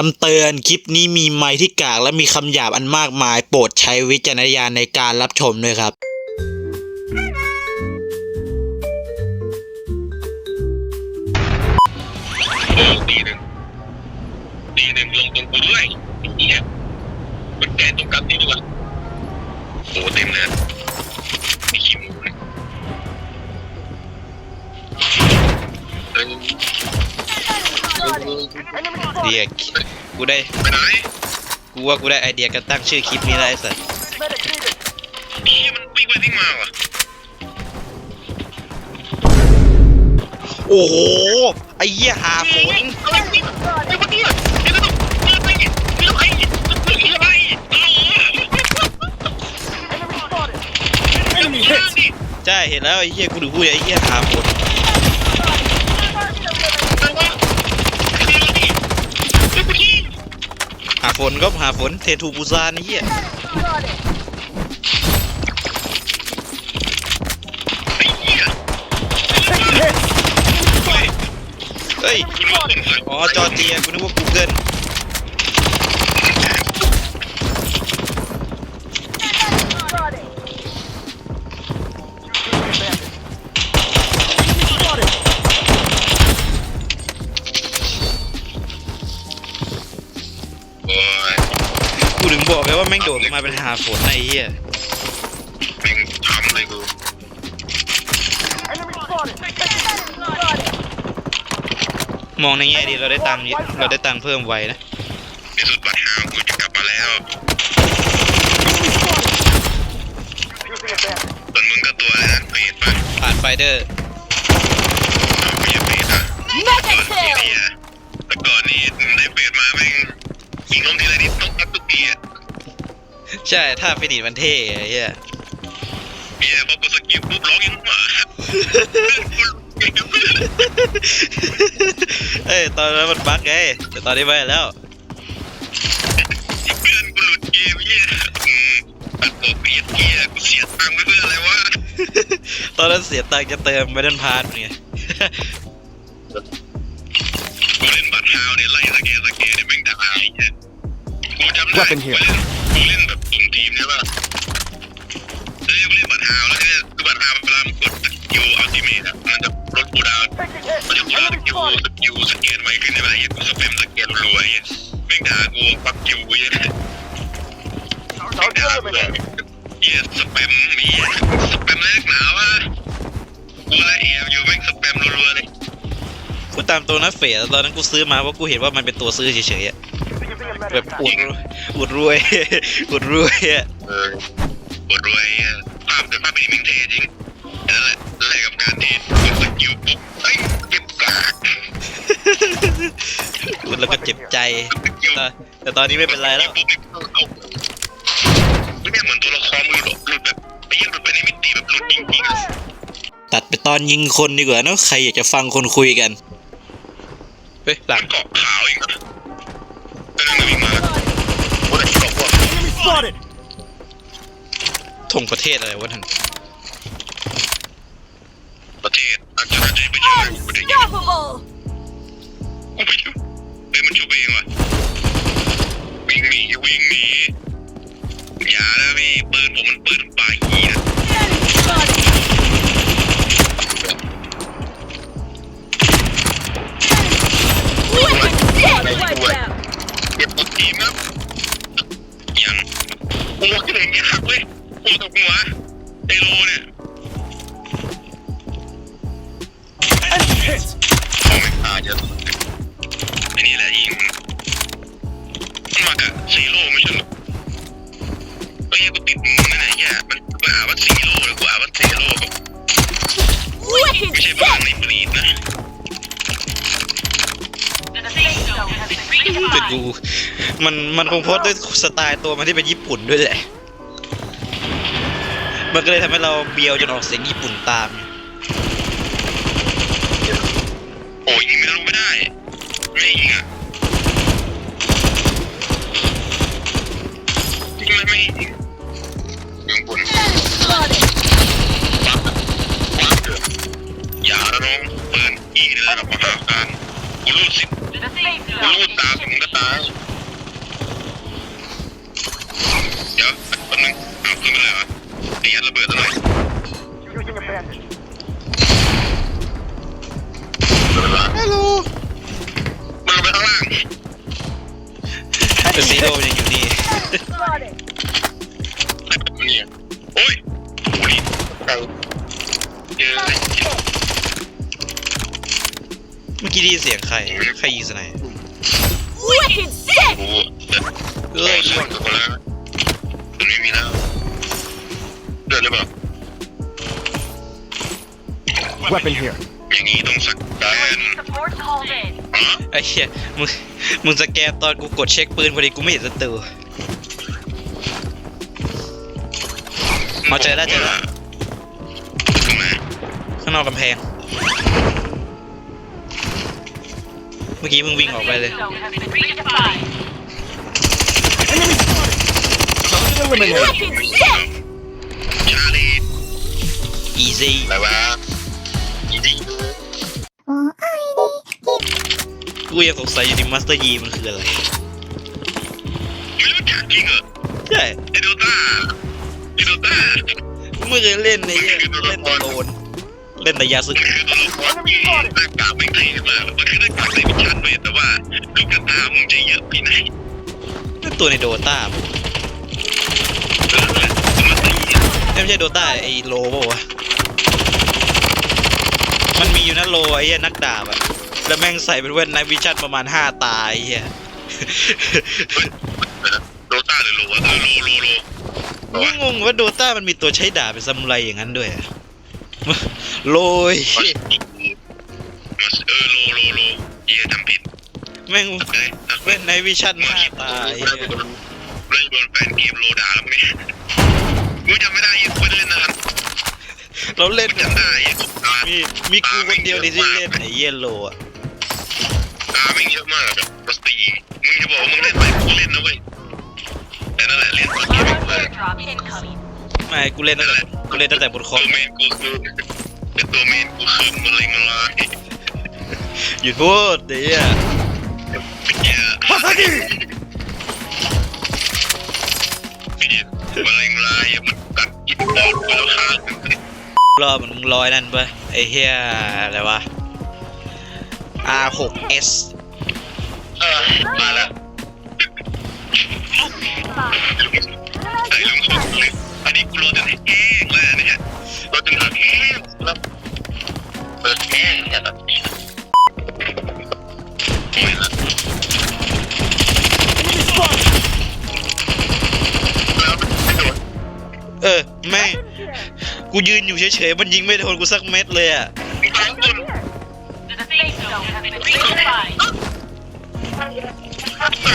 คำเตือนคลิปนี้มีไมค์ที่กากและมีคำหยาบอันมากมาย โปรดใช้วิจารณญาณในการรับชมด้วยครับ เออตีหนึ่งตีหนึ่งลงตรงกูด้วยไอ้เหี้ยมันแกนตรงกันนี่ด้วยโอ้เต็มเลยมีขี้หมูเลยเออ เดียกูได้ไปไหนกูว่ากูได้ไอเดียการตั้งชื่อคลิปนี้แล้วไอ้สัสเหี้ยมันวิ่งไปวิ่งมาว่ะโอ้โห ไอ้เหี้ยหาฝนอะไรวิ่งไอ้เมื่อกี้อะเดี๋ยวต้องเดี๋ยวไปเดี๋ยวไปเดี๋ยวไปอะไรเออดิใช่เห็นแล้วไอ้เหี้ยกูถึงพูดไอ้เหี้ยหาฝนาฝนก็หาฝนเททูปูซานไอ้เหี้ยไอ้เหี้ยเฮ้ยเฮ้ยคุณว่าคนไหนอ๋อ จอร์เจียกูนึกว่ากูเกิล กูถึงบอกไงว่าแม่งโดดลงมาเป็นหาฝนไอ้เหี้ยแม่งทำเลยกูมองในแง่ดีเราได้ตังค์เยอะเราได้ตังค์เพิ่มไวนะที่สุดบัตรหาวกูจะกลับมาแล้วส่วนมึงก็ตัวอะไรนะเฟสป่ะผ่านไฟเดอร์ ช่ถ้าฟินิชมันเท่ไอ้เหี้ยเฮียพอกูสกิลปุ๊บร้องยังหมาเก่งกับเพื่อนเอ้ยตอนนั้นมันบั๊กไงแต่ตอนนี้ไม่แล้วเพื่อนกูหลุดเกมเฮียอืมตัดโปรเฟียสเฮียกูเสียตังค์ไปเพื่ออะไรวะตอนนั้นเสียตังค์จะเติมไม่ดันพาร์ทไงกูเล่นบัตรฮาวเนี่ยไล่สเกตสเกตเนี่ยแม่งด่าไอ้เหี้ย กูจำได้กูเล่นกูเล่นแบบสุ่มทีมใช่ป่ะเอ้ยกูเล่นบัตรฮาวแล้วเนี่ยคือบัตรฮาวเวลามันกดสกิลอัลติเมทอะมันจะลดกูดาวน์มันจะกดสกิลสกิลสเกตใหม่ขึ้นใช่ไหมไอ้เหี้ยกูสเปมสเกตรัวๆไอ้เหี้ยแม่งด่ากูปักคิวไอ้เหี้ยแม่งด่ากูเลยเหี้ยสเปมมีสเปมเล็กหนาวะกูละเอียอยู่แม่งสเปมรัวๆเลยกูตามตัวนะเฟสตอนนั้นกูซื้อมาเพราะกูเห็นว่ามันเป็นตัวซื้อเฉยๆอะ แบบอวดอวดรวยอวดรวยอะเออปวดรวยอะภาพแต่ภาพเป็นมิงเทจริงนั่นแหละแลกกับการที่กดสกิลปุ๊บเฮ้ยเก็บกากพูดแล้วก็เจ็บใจสกิลแต่แต่ตอนนี้ไม่เป็นไรแล้ว ปุ๊บนี่เอาไม่เนี่ยเหมือนตัวละครมือหลุดหลุดแบบไอ้เหี้ยังหลุดไปในมิติแบบหลุดจริงๆอะตัดไปตอนยิงคนดีกว่าเนอะใครอยากจะฟังคนคุยกัน เฮ้ยหลัมังนเกาะขาวอีกนะ ธงประเทศอะไรวะท่านประเทศอาจจะน่าจะไปช่วยกูได้ยัง Unstoppable! กูไปช่วยเฮ้ยมันช่วยเองว่ะวิ่งหนีวิ่งหนีอย่านะพี่ปืนผมมันปืน โอ้ยอย่างเงี้ยหักเว้ยโอ้ตกหัวไอโลเนี่ย แต่กู มันมันคงโพสต์ด้วยสไตล์ตัวมันที่เป็นญี่ปุ่นด้วยแหละ มันก็เลยทำให้เราเบียวจนออกเสียงญี่ปุ่นตาม โอ้ยยิงไม่รู้ไม่ได้ ไม่ยิงอะยิงไม่ไม่ยิงยิงบน Spotted! ปักปักเถอะอย่าละน้องปืนยิงในระดับมหาการกูรู้สิ กูรูดตามมึงก็ตาย เดี๋ยวแป๊บนึงเอาขึ้นไปเลยวะไอ้ยัดระเบิดอะไรฮัลโหลมันลงไปข้างล่าง แต่ซีโร่ยังอยู่นี่ Spotted. นี่โอ้ยโอ้ยเอาเจอเลย เมื่อกี้ได้ยินเสียงใคร ใครยิงสไนป์ Wicked sick. กูเดือดเอ้ยเลือดกับคนแล้วมันไม่มีแล้วเดือดหรือเปล่า Weapon here. อย่างนี้ต้องสักแกน Support called in. ฮะไอ้เหี้ยมึงมึงสแกนตอนกูกดเช็คปืนพอดีกูไม่เห็นศัตรูเอาเจอแล้วเจอแล้วตรงไหนข้างนอกกำแพง เมื่อกี้มึงวิ่งออกไปเลย Zone has been redefined. Enemy spotted. Target eliminated. Wicked sick. ชาลี easy อะไอีดีกูยังสงสัยอยู่ดิมาสเตอร์ยีมันคืออะไรไม่รู้จักจริงเหรอใช่ไอโดต้าไอโดต้าไม่เคยเล่นในเล่นโดน เล่นแต่ยาซึมันคือตัวละครที่หน้ากากไม่เท่มามันคือหน้ากากในวิชันเว้ยแต่ว่าลูกกระตามึงจะเยอะไปไหนนั่นตัวในโดตาเออมันตีอะไม่ใช่โดตาไอโลป่าวะมันมีอยู่นะโลไอ้เหี้ยนักดาบอะแล้วแม่งใส่เป็นแว่นไนวิชั่นประมาณห้าตาไอ้เหี้ย โดต้าหรือโลวะเออโลโลโล งงว่าโดตามันมีตัวใช้ดาบเป็นซามูไรอย่างนั้นด้วยอะ โลยมันเออโลโลโลเหี้ยทำผิดแม่งโอเคนะแว่นไนวิชั่นห้าตาไอ้เหี้ยเล่นโดนแฟนเกมโลด่าแล้วมั้งกูจำไม่ได้ยังไม่ได้เล่นนานเราเล่นจำได้ยังมีมีกูคนเดียวในที่เล่นไอ้เหี้ยโลอะตาไม่เยอะมากแบบมัสตีมึงจะบอกว่ามึงเล่นไปกูเล่นนะเว้ยแต่นั่นแหละเล่นเกมไม่เปิด Airdrop incoming. ไม่กูเล่นตั้งแต่กูเล่นตั้งแต่บนคอตัมวเมนกูคือเป็นตัวเมนกูคือมะเร็งอะไรหยุดพูดไอ้เหี้ยเหี้ย Hasagi! มะเร็งลายมันกัดกินปอดไปแล้วข้างรอมันมึงรอยนั่นปะไอ้เหี้ยอะไรวะ R6S เออมาแล้วไอ้ลุงสุดเลย อันนี้กูรอจนแห้งเลยเนี่ยรอจนแห้งแล้วเปิดแห้งเนี่ยแบบนี้ไม่ละ Enemy spotted. แล้วไม่โดนเออแม่งกูยืนอยู่เฉยๆมันยิงไม่โดนกูสักเม็ดเลยอะมีสองคน The safe zone has been redefined. ตั้ง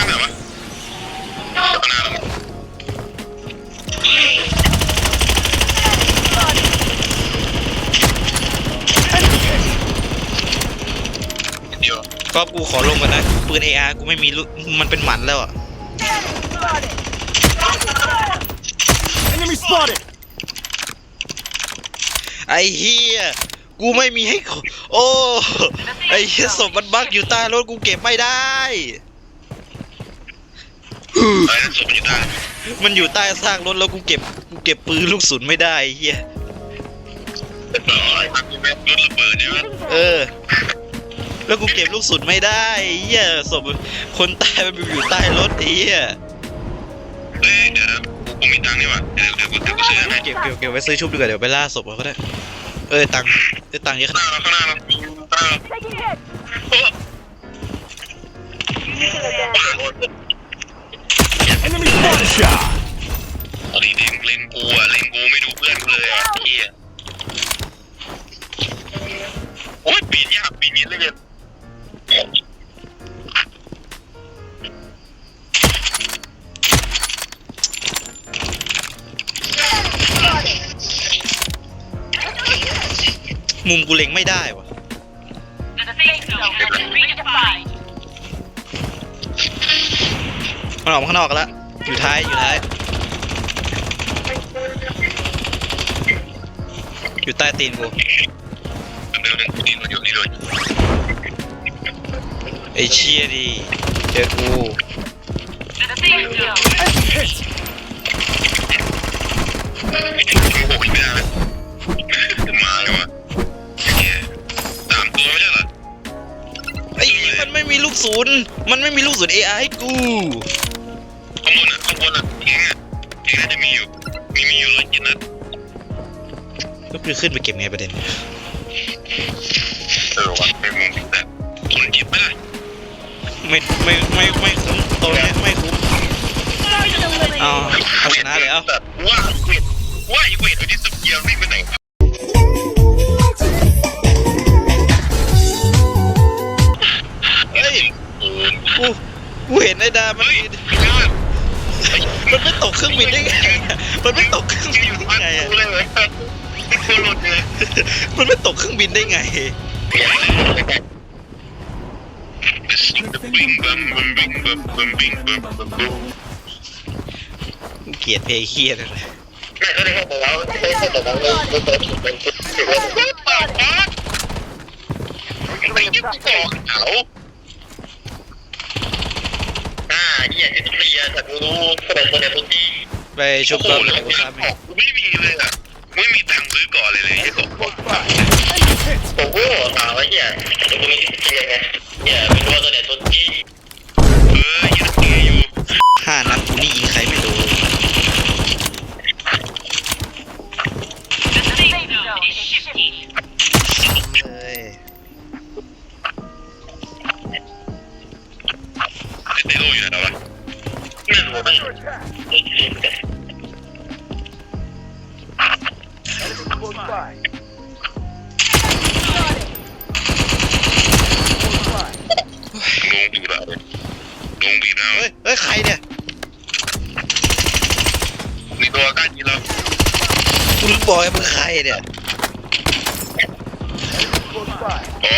ไหนวะตั้งนานแล้วเดียว ก็กูขอลงก่อนนะ ปืน AR กูไม่มีลูกมันเป็นหมันแล้วอะ Enemy spotted. ไอ้เฮียกูไม่มีให้ขอโอ้ ไอ้เฮียศพมันบักอยู่ใต้รถกูเก็บไม่ได้อะไรนะศพมันอยู่ใต้ มันอยู่ใต้ซากรถแล้วกูเก็บกูเก็บปืนลูกศุนไม่ได้ไอ้เฮียเป็นต่อไอ้พักกูแม่งรถระเบิดใช่ไหมเออ แล้วกูเก็บลูกศุนไม่ได้ไอ้เฮียศพคนตายมันอยู่ใต้รถไอ้เฮียเอ้ยเดี๋ยวนะกูกูมีตังค์นี่หว่าเดี๋ยวเดี๋ยวกูเดี๋ยวกูซื้อให้เก็บเก็บเก็บไว้ซื้อชุบดีกว่าเดี๋ยวไปล่าศพเขาได้ เออตังค์เออตังค์เยอะขข้างหนาน้าดเราข้างหน้าเราข้างหน้าเรา Taking hit. โอ้ Enemy spotted. Shot. ตอนนี้เด็กเล็งกูอะเล็งกูไม่ดูเพื่อนกูเลยอะเฮียโอ้ยปีนยากปีนนี้เลยเนี่ยมุมกูเล็งไม่ได้วะ The safe zone has been redefined. มันออกมาข้างนอกกันแล้ว อยู่ท้ายอยู่ท้าย อยู่ใต้ตีนกูนี่โดนอยู่นี่โดนอยู่ไอ้เชี่ยดิเจอกูโอ้โหไม่ได้นมาเลยวะเนี่ยสามตัวไม่ใช่เหรอไอ้มันไม่มีลูกศูนย์มันไม่มีลูกศูนย์ AI ให้กู จะมีอยู่ มีมีอยู่ร้อยเจ็ดนัดก็คือขึ้นไปเก็บไงประเด็น เออวะไม่มุมแต่ทนเจ็บไหมล่ะไม่ไม่ไม่ไม่คุ้มตัวเนี้ยไม่คุ้มเอาเอาชนะเลยเอ้าแต่ว่าเวทว่าไอ้เวทเอาที่สุดเกียร์วิ่งไปไหนวะเฮ้ย กูกูเห็นไอ้ดามันเฮ้ยบินไม่ได้มันไม่ตกเครื่องบินได้ไงอะมันไม่ตกเครื่องบินอยู่ได้บ้านไงอะกูเลยเว้ยไม่ควรหลุดเลยมันไม่ตกเครื่องบินได้ไง บิงบัมบัมบิงบัมบัมบิงบัมบัมบัมกูเกลียดเพลย์เคียนั่นแหละแม่ก็ได้บอกแล้วไม่ใช่แต่เราเลยไม่เคยถูกเป็นคนที่ว่าปากปากไม่ยึดต่อเขาอ่าเหี้ยที่เรียน แต่กูรู้แสดงคนในพื้นที่ไปชุบตอนเลยกูทราบไหมไม่มีเลยอะไม่มีตังค์ซื้อก่อนเลยเลยไอ้กบผมก็ถามว่าเนี่ยกูมีที่เรียงไงเนี่ยไม่าตัว่าแสดงทุกที่เออยังเกยอยู่ห้านัด ไม่รู้ไม่รู้ลงบีบแล้วลงบีบแล้วเฮ้ยเฮ้ย ใครเนี่ยมีตัวใกล้ยิงแล้วกูรู้บอกไอ้มึงใครเนี่ยโอ้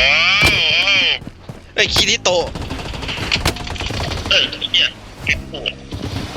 ไอ้ยคีริโตะ เอ้ยเนี่ยเก็บปูไม้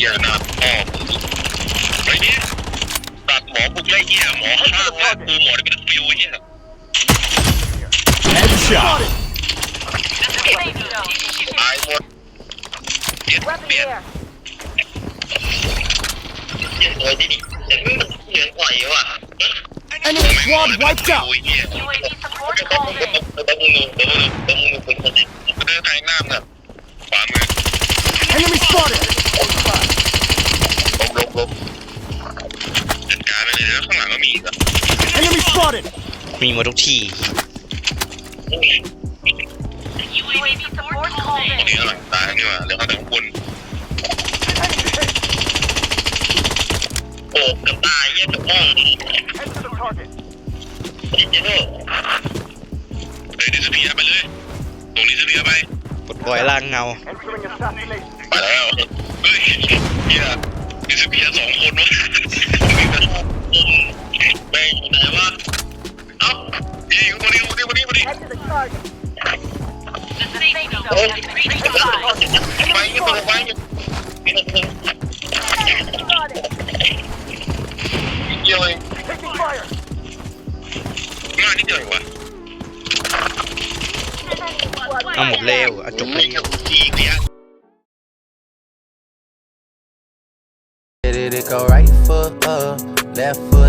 อย่าน้าพ่อไอ้เนี่ยตัดหมอบุกไล่เหี้ยหมอข้างๆว่ากูหมอได้เป็นฟิวเหี้ย Headshot. The safe zone is shifting. ตายหมดเปลี่ยนเบียนเปลี่ยนตัวที่นี่แต่ไม่มันเหลืออ่อยว่ะ Enemy squad wiped out. โอ้ยเหี้ย UAV support เดี๋ยวต้อง called เดี๋ยว in. ต้องมึงเดี๋ยวมึงเดี๋ยวมึงเป็นคนที่เดินทางน้ำน่ะขวามือ Enemy spotted. ลบลบลบจัดการไปเลยแล้วข้างหลังก็มีอีกอะ Enemy spotted. มีหมดทุกที่ UAV support called ตรง in. นี้ข้างหลังตายนี่ว่าเหลือข้างหลังบนโอ้กับตายเยี่ยกับมอง Head to the target. ดิจิทัลเฮ้ยดิสเพียไปเลย ตรงนี้ดิสเพียไปกดปล่อยล่างเงา Entering assassination. ไปแล้ว เฮ้ยเฮีย ดิสเพียรสองคนวะแม่งอยู่ไหนวะเอ้ายิงคนนี้คนนี้คนนี้คนนี้ The safe zone has been redefined. ไปไปยิงยิงตัวเดียวเอง Taking fire. มานิดเดียวเองวะเอาหมดเร็วเอาจบไม่เร็วเกี่ย เ